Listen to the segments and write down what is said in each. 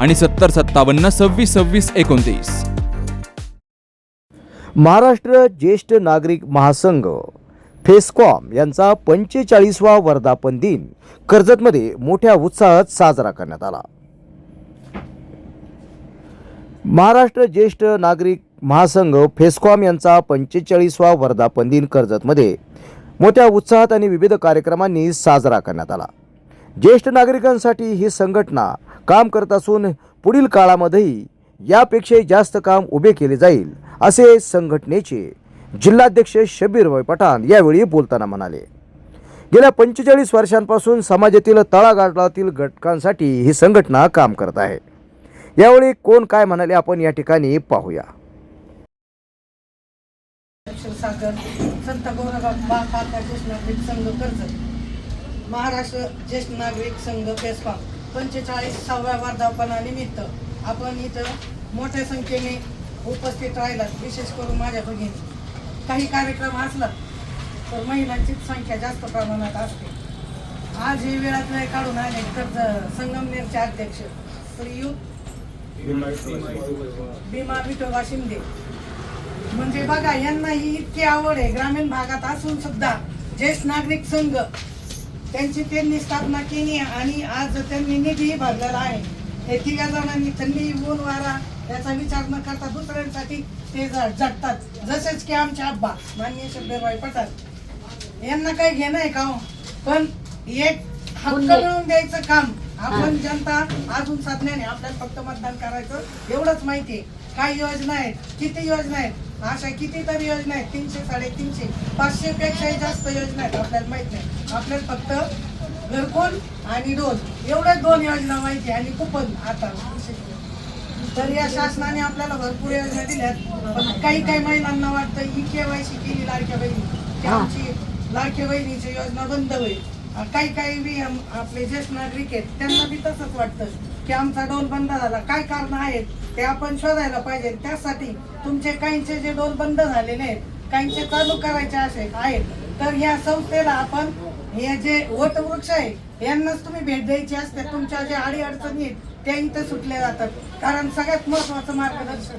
आणि सत्तर सत्तावन्न सव्वीस सव्वीस एकोणतीस. महाराष्ट्र ज्येष्ठ नागरिक महासंघ फेस्कॉम यांचा पंचेचाळीसवा वर्धापन दिन कर्जतमध्ये मोठ्या उत्साहात साजरा करण्यात आला. महाराष्ट्र ज्येष्ठ नागरिक महासंघ फेस्कॉम यांचा पंचेचाळीसवा वर्धापन दिन कर्जतमध्ये मोठ्या उत्साहात आणि विविध कार्यक्रमांनी साजरा करण्यात आला. ज्येष्ठ नागरिकांसाठी ही संघटना काम करत असून पुढील काळामध्येही यापेक्षाही जास्त काम उभे केले जाईल असे संघटनेचे जिल्हाध्यक्ष शबीर भाई पठाण यावेळी बोलताना म्हणाले. गेल्या पंचेचाळीस वर्षांपासून समाजातील तळागाळातील घटकांसाठी ही संघटना काम करत आहे. यावेळी कोण काय म्हणाले आपण या ठिकाणी पाहूया. सागर संत गौरबा संघ महाराष्ट्र ज्येष्ठ नागरिक संघ फेसपा पंचेचाळीसाव्या वर्धापनानिमित्त आपण इथं मोठ्या संख्येने उपस्थित राहिलात विशेष करून माझ्या भगिनी. काही कार्यक्रम असला तर महिलांचीच संख्या जास्त प्रमाणात असते. आज हे वेळात वेळ काढून आले तर संगमनेरचे अध्यक्ष श्रीयुत भीमा विठोबा शिंदे. म्हणजे बघा यांना ही इतकी आवड आहे. ग्रामीण भागात असून सुद्धा ज्येष्ठ नागरिक संघ त्यांची त्यांनी स्थापना केली आणि आज त्यांनी निधी भरलेला आहे. हे तिघा जणांनी थंडी ऊन वारा याचा विचार न करता दुसऱ्यांसाठी ते झटतात जसेच की आमचे आब्बा माननीय शब्दभाई पठाण. यांना काही घेणं आहे का हो? पण एक हक्क मिळवून द्यायचं काम आपण जनता अजून साधण्याने आपल्याला फक्त मतदान करायचं एवढंच माहिती आहे. काही योजना आहेत? किती योजना आहेत? अशा कितीतरी योजना आहेत तीनशे साडेतीनशे पाचशे पेक्षाही जास्त योजना आहेत आपल्याला माहीत नाही. आपल्याला फक्त घरकुल आणि डोल एवढ्याच दोन योजना माहिती आणि कुपन आता. तर या शासनाने आपल्याला भरपूर योजना दिल्यात पण काही काही महिलांना वाटतं ही केवायसी केली लाडक्या बहिणी. आमची लाडक्या बहिणीची योजना बंद होईल. काही काही बी आपले ज्येष्ठ नागरिक आहेत त्यांना बी तसंच वाटतं की आमचा डोल बंद झाला. काय कारण आहेत? ते आपण शोधायला पाहिजे. त्यासाठी तुमचे काहींचे जे डोल बंद झालेले आहेत काहींचे चालू करायचे असे आहेत तर या संस्थेला आपण हे जे वटवृक्ष आहे यांनाच तुम्ही भेट द्यायची असते. तुमच्या ज्या आडी अडचणी आहेत त्या इथं सुटल्या जातात. कारण सगळ्यात महत्वाचं मार्गदर्शन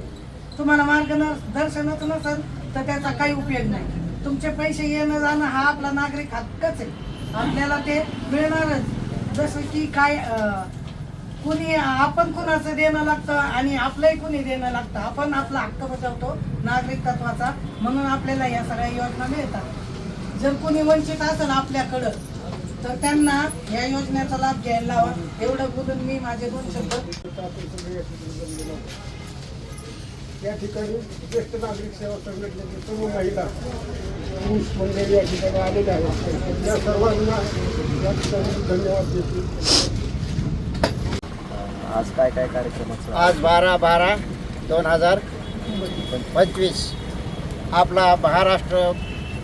तुम्हाला मार्गदर्शनच नसेल तर त्याचा काही उपयोग नाही. तुमचे पैसे येणं जाणं हा आपला नागरिक हक्कच आहे. आपल्याला ते मिळणारच. जसं की काय कुणी आपण कुणाचं देणं लागतं आणि आपलंही कुणी देणं लागतं. आपण आपला हक्क बजावतो नागरिक तत्वाचा म्हणून आपल्याला या सगळ्या योजना मिळतात. जर कुणी वंचित असेल आपल्याकडं तर त्यांना या योजनेचा लाभ घ्यायला हवा एवढं बोलून मी माझे दोन शब्द. या ठिकाणी ज्येष्ठ नागरिक सेवा संघटनेचे सर्व महिला पुरुष मंडळी या ठिकाणी आलेले आहेत. या सर्वांना या ठिकाणी धन्यवाद देतो. आज काय काय कार्यक्रमाचं आज बारा बारा दोन हजार पंचवीस. आपला महाराष्ट्र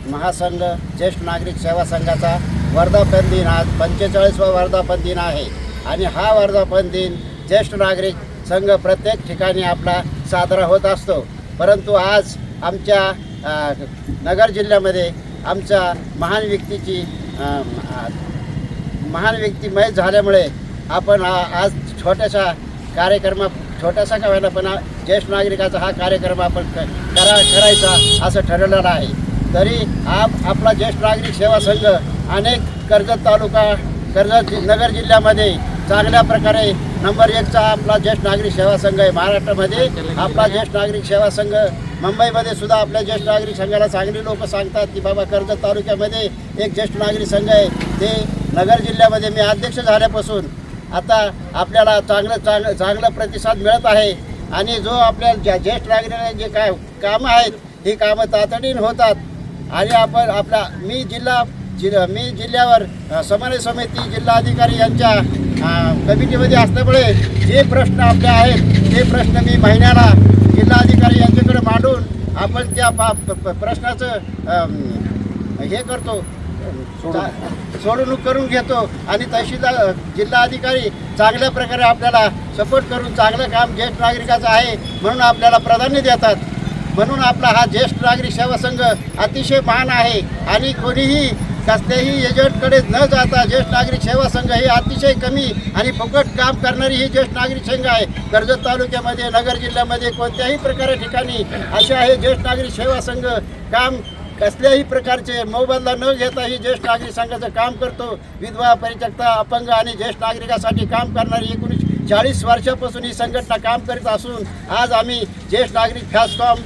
महासंघ ज्येष्ठ नागरिक सेवा संघाचा वर्धापन दिन आज पंचेचाळीसवा वर्धापन दिन आहे. आणि हा वर्धापन दिन ज्येष्ठ नागरिक संघ प्रत्येक ठिकाणी आपला साजरा होत असतो. परंतु आज आमच्या नगर जिल्ह्यामध्ये आमच्या महान व्यक्तीची महान व्यक्तीमय झाल्यामुळे आपण आज छोट्याशा कार्यक्रमा छोटासा का होईना पण ज्येष्ठ नागरिकाचा हा कार्यक्रम आपण करा करायचा असं ठरवलेलं आहे. तरी आप आपला ज्येष्ठ नागरिक सेवा संघ अनेक कर्जत तालुका कर्जत नगर जिल्ह्यामध्ये चांगल्या प्रकारे नंबर एकचा आपला ज्येष्ठ नागरिक सेवा संघ आहे. महाराष्ट्रामध्ये आपला ज्येष्ठ नागरिक सेवा संघ मुंबईमध्ये सुद्धा आपल्या ज्येष्ठ नागरिक संघाला चांगली लोक सांगतात की बाबा कर्जत तालुक्यामध्ये एक ज्येष्ठ नागरिक संघ आहे. ते नगर जिल्ह्यामध्ये मी अध्यक्ष झाल्यापासून आता आपल्याला चांगलं चांगलं चांगला प्रतिसाद मिळत आहे. आणि जो आपल्या ज्या ज्येष्ठ नागरिकांना जे काय कामं आहेत ही कामं तातडीने होतात. आणि आपण आपला मी जिल्हा जि मी जिल्ह्यावर समन्वय समिती जिल्हाधिकारी यांच्या कमिटीमध्ये असल्यामुळे जे प्रश्न आपले आहेत ते प्रश्न मी महिन्याला जिल्हाधिकारी यांच्याकडे मांडून आपण त्या पा प्रश्नाचं हे करतो. सोडवणूक करून घेतो. आणि तहसीलदार जिल्हाधिकारी चांगल्या प्रकारे आपल्याला सपोर्ट करून चांगलं काम ज्येष्ठ नागरिकाचं आहे म्हणून आपल्याला प्राधान्य देतात. म्हणून आपला हा ज्येष्ठ नागरिक सेवा संघ अतिशय महान आहे. आणि कोणीही कसल्याही एजंटकडे न जाता ज्येष्ठ नागरिक सेवा संघ हे अतिशय कमी आणि फुकट काम करणारी ही ज्येष्ठ नागरिक संघ आहे. कर्जत तालुक्यामध्ये नगर जिल्ह्यामध्ये कोणत्याही प्रकारे ठिकाणी असे आहे ज्येष्ठ नागरिक सेवा संघ काम कसल्याही प्रकारचे मोबदला न घेता ही ज्येष्ठ नागरिक संघाचं काम करतो. विधवा परित्यक्ता अपंग आणि ज्येष्ठ नागरिकासाठी काम करणारी एकोणीस चाळीस वर्षापासून ही संघटना काम करीत असून आज आम्ही ज्येष्ठ नागरिक फॅसकॉम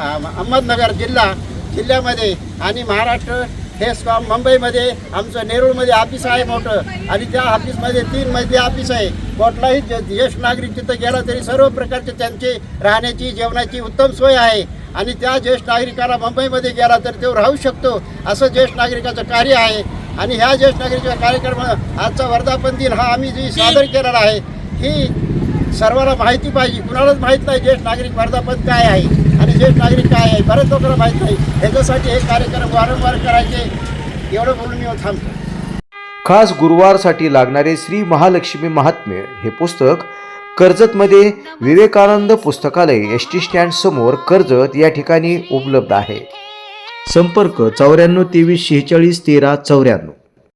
अहमदनगर जिल्हा जिल्ह्यामध्ये आणि महाराष्ट्र फेसकॉम मुंबईमध्ये आमचं नेरूळमध्ये ऑफिस आहे मोठं. आणि त्या ऑफिसमध्ये तीन मजली ऑफिस आहे. कुठलाही ज- ज्येष्ठ नागरिक तिथं गेला तरी सर्व प्रकारचे त्यांचे राहण्याची जेवणाची उत्तम सोय आहे. आणि त्या ज्येष्ठ नागरिकाला मुंबईमध्ये गेला तर तो राहू शकतो. असं ज्येष्ठ नागरिकाचं कार्य आहे. आणि ह्या ज्येष्ठ नागरिकाचा कार्यक्रम आजचा वर्धापन दिन हा आम्ही जी सादर केलेला आहे ही सर्वांना माहिती पाहिजे. कुणालाच माहीत नाही ज्येष्ठ नागरिक वर्धापन काय आहे आणि ज्येष्ठ नागरिक काय आहे. बऱ्याच लोकांना माहीत नाही. ह्याच्यासाठी हे कार्यक्रम वारंवार करायचे. एवढं बोलून मी थांबतो. खास गुरुवारसाठी लागणारे श्री महालक्ष्मी महात्म्य हे पुस्तक कर्जतमध्ये विवेकानंद पुस्तकालय एस टी स्टँड समोर कर्जत या ठिकाणी उपलब्ध आहे. संपर्क चौऱ्याण्णव तेवीस शेहेचाळीस तेरा चौऱ्याण्णव.